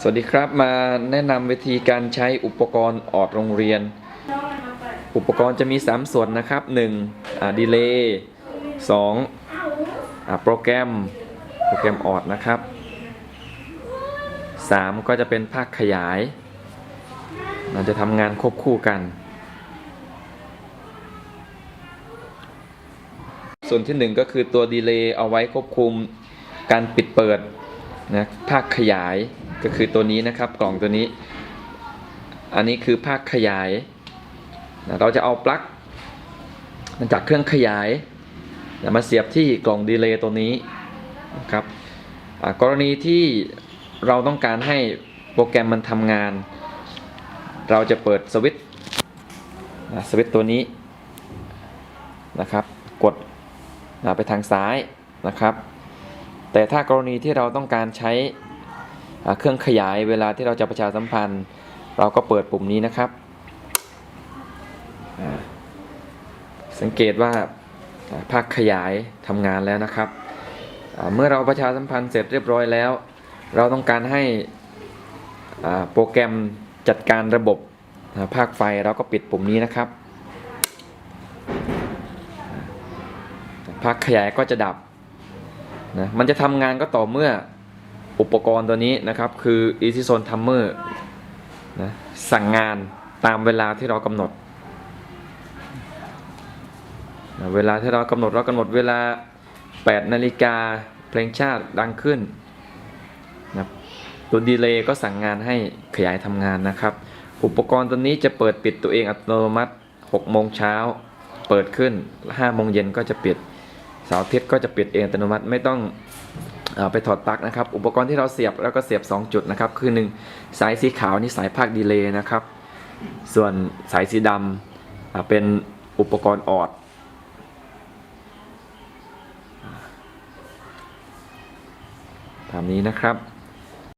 สวัสดีครับมาแนะนำวิธีการใช้อุปกรณ์ออดโรงเรียน อุปกรณ์จะมี 3 ส่วนนะครับ1อ่าดีเลย์2อ่าโปรแกรมโปรแกรมออดนะครับ 3 ก็จะเป็นภาคขยายมันจะทำงานควบคู่กัน ส่วนที่ 1 ก็คือตัวดีเลย์เอาไว้ควบคุมการปิดเปิดนะภาคขยาย ก็คือตัวนี้นะครับ กล่องตัวนี้ อันนี้คือภาคขยายนะเราจะเอาปลั๊กมาจากเครื่องขยายนะมาเสียบที่กล่องดีเลย์ตัวนี้นะครับกรณีที่เราต้องการให้โปรแกรมมันทำงาน เราจะเปิดสวิตช์สวิตช์ตัวนี้นะครับ กดไปทางซ้ายนะครับ แต่ถ้ากรณีที่เราต้องการใช้ เครื่องขยายเวลาที่เราจะประชาสัมพันธ์ เราก็เปิดปุ่มนี้นะครับ สังเกตว่าภาคขยายทำงานแล้วนะครับ เมื่อเราประชาสัมพันธ์เสร็จเรียบร้อยแล้ว เราต้องการให้โปรแกรมจัดการระบบภาคไฟเราก็ปิดปุ่มนี้นะครับ ภาคขยายก็จะดับนะมันจะทำงานก็ต่อเมื่อ อุปกรณ์ตัวนี้นะครับคือ Easy Zone Timer นะสั่งงานตามเวลาที่เรากำหนดนะเวลาที่เรากำหนดเรากำหนดเวลา 8 นาฬิกาเพลงชาติดังขึ้นนะตัวดีเลย์ก็สั่งงานให้ขยายทำงานนะครับ อุปกรณ์ตัวนี้จะเปิดปิดตัวเองอัตโนมัติ 6 โมงเช้าเปิดขึ้น 5 โมงเย็นก็จะปิดเสาร์อาทิตย์ก็จะปิดเองอัตโนมัติไม่ต้อง ไปถอดปลั๊กนะครับ อุปกรณ์ที่เราเสียบแล้วก็เสียบ 2 จุดนะครับ คือ 1 สายสีขาวนี่สายภาคดีเลย์นะครับ ส่วนสายสีดำเป็นอุปกรณ์ออดตามนี้นะครับ